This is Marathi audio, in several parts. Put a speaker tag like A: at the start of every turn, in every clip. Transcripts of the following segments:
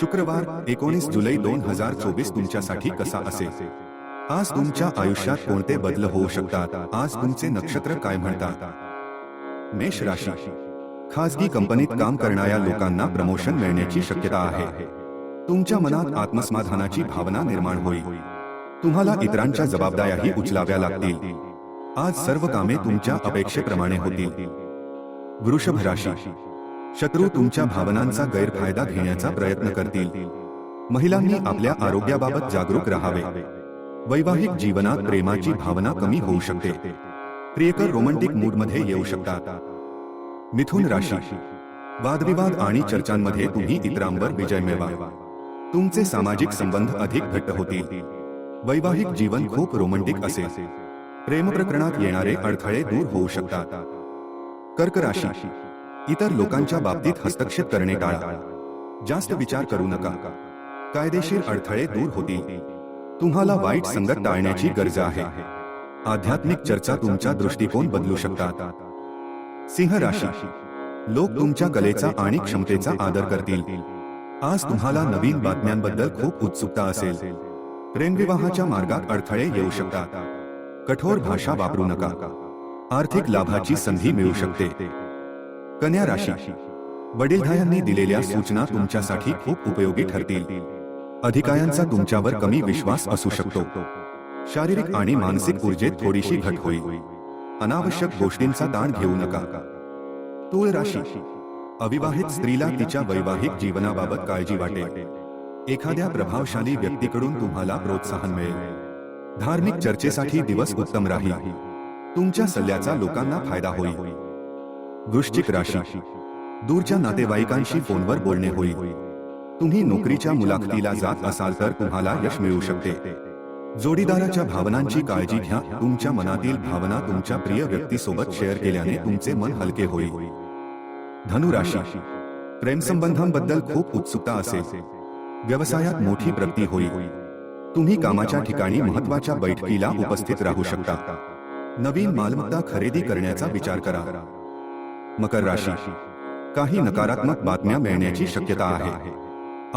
A: शुक्रवार एकोणीस जुलै दोन हजार चोवीस तुमच्यासाठी कसा असेल? आज तुमच्या आयुष्यात कोणते बदल होऊ शकतात? आज तुमचे नक्षत्र काय म्हणतात? मेष राशी. खासगी कंपनीत काम करणाऱ्या लोकांना प्रमोशन मिळण्याची शक्यता आहे. तुमच्या मनात आत्मसमाधानाची भावना निर्माण होईल. तुम्हाला इतरांच्या जबाबदाऱ्याही उचलाव्या लागतील. आज सर्व कामे तुमच्या अपेक्षेप्रमाणे होतील. वृषभ राशी. शत्रू तुमच्या भावनांचा गैरफायदा घेण्याचा प्रयत्न करतील. महिलांनी आपल्या आरोग्याबाबत जागरूक राहावे. वैवाहिक जीवनात प्रेमाची भावना कमी होऊ शकते. प्रियकर रोमंटिक मूडमध्ये येऊ शकतात. मिथुन राशी. वादविवाद आणि चर्चांमध्ये तुम्ही इतरांवर विजय मिळवा. तुमचे सामाजिक संबंध अधिक घट्ट होतील. वैवाहिक जीवन खूप रोमंटिक असेल. प्रेम प्रकरणात येणारे अडथळे दूर होऊ शकतात. कर्क राशी. इतर लोकांच्या बाबतीत हस्तक्षेप करणे टाळा. जास्त विचार करू नका. कायदेशीर अडथळे दूर होतील. तुम्हाला वाईट संगत टाळण्याची गरज आहे. आध्यात्मिक चर्चा तुमचा दृष्टिकोन बदलू शकतात. सिंह राशी. लोक तुमच्या कलेचा आणि क्षमतेचा आदर करतील. आज तुम्हाला नवीन बातम्यांबद्दल खूप उत्सुकता असेल. प्रेमविवाहाच्या मार्गात अडथळे येऊ शकतात. कठोर भाषा वापरू नका. आर्थिक लाभाची संधी मिळू शकते. कन्या राशी. वडीलधायांनी दिलेल्या सूचना तुमच्यासाठी खूप उपयोगी ठरतील. अधिकाऱ्यांचा तुमच्यावर कमी विश्वास असू शकतो. शारीरिक आणि मानसिक ऊर्जेत थोडीशी घट होईल. अनावश्यक गोष्टींचा ताण घेऊ नका. तूळ राशी. अविवाहित स्त्रीला तिच्या वैवाहिक जीवनाबाबत काळजी वाटेल. एखाद्या प्रभावशाली व्यक्तीकडून तुम्हाला प्रोत्साहन मिळेल. धार्मिक चर्चेसाठी दिवस उत्तम राहील. तुमच्या सल्ल्याचा लोकांना फायदा होईल. वृश्चिक राशी. दूरच्या नातेवाईकांशी फोनवर बोलणे होईल तुम्ही नोकरीच्या मुलाखतीला जात असाल तर तुम्हाला यश मिळू शकते. जोडीदाराच्या भावनांची काळजी घ्या. तुमच्या मनातील भावना तुमच्या प्रिय व्यक्तीसोबत शेअर केल्याने तुमचे मन हलके होईल. धनुराशी प्रेमसंबंधांबद्दल खूप उत्सुकता असेल. व्यवसायात मोठी प्रगती होईल. तुम्ही कामाच्या ठिकाणी महत्त्वाच्या बैठकीला उपस्थित राहू शकता. नवीन मालमत्ता खरेदी करण्याचा विचार करा. मकर राशी। काही नकारात्मक बातम्या मिळण्याची शक्यता आहे।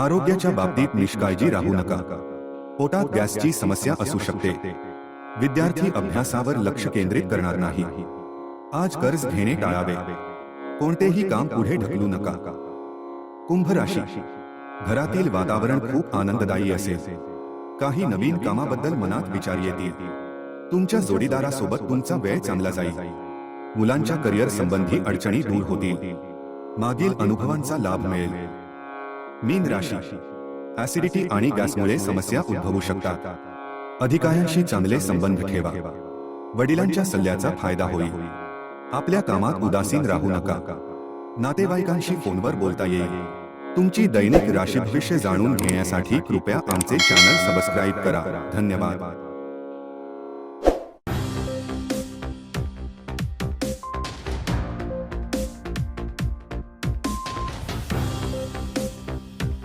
A: आरोग्याच्या बाबतीत निष्काळजी राहू नका। पोटात गॅसची समस्या असू शकते। विद्यार्थी अभ्यासावर लक्ष केंद्रित करणार नाही। आज कर्ज घेणे टाळावे। कोणतेही काम पुढे ढकलू नका। कुंभ राशी। घरातील वातावरण खूप आनंददायी असेल। काही नवीन कामाबद्दल मनात विचार येतील। तुमच्या जोडीदारासोबत तुमचा वेळ चांगला जाईल। मुलांच्या करिअर संबंधी अडचणी दूर होतील. मागील अनुभवांचा लाभ मिळेल. मीन राशी. ऍसिडिटी आणि गॅसमुळे समस्या उद्भवू शकतात. अधिकाऱ्यांशी चांगले संबंध ठेवा. वडिलांच्या सल्ल्याचा फायदा होईल. आपल्या कामात उदासीन राहू नका. नातेवाईकांशी फोनवर बोलता येईल. तुमची दैनिक राशी भविष्य जाणून घेण्यासाठी कृपया आमचे चॅनल सबस्क्राईब करा. धन्यवाद.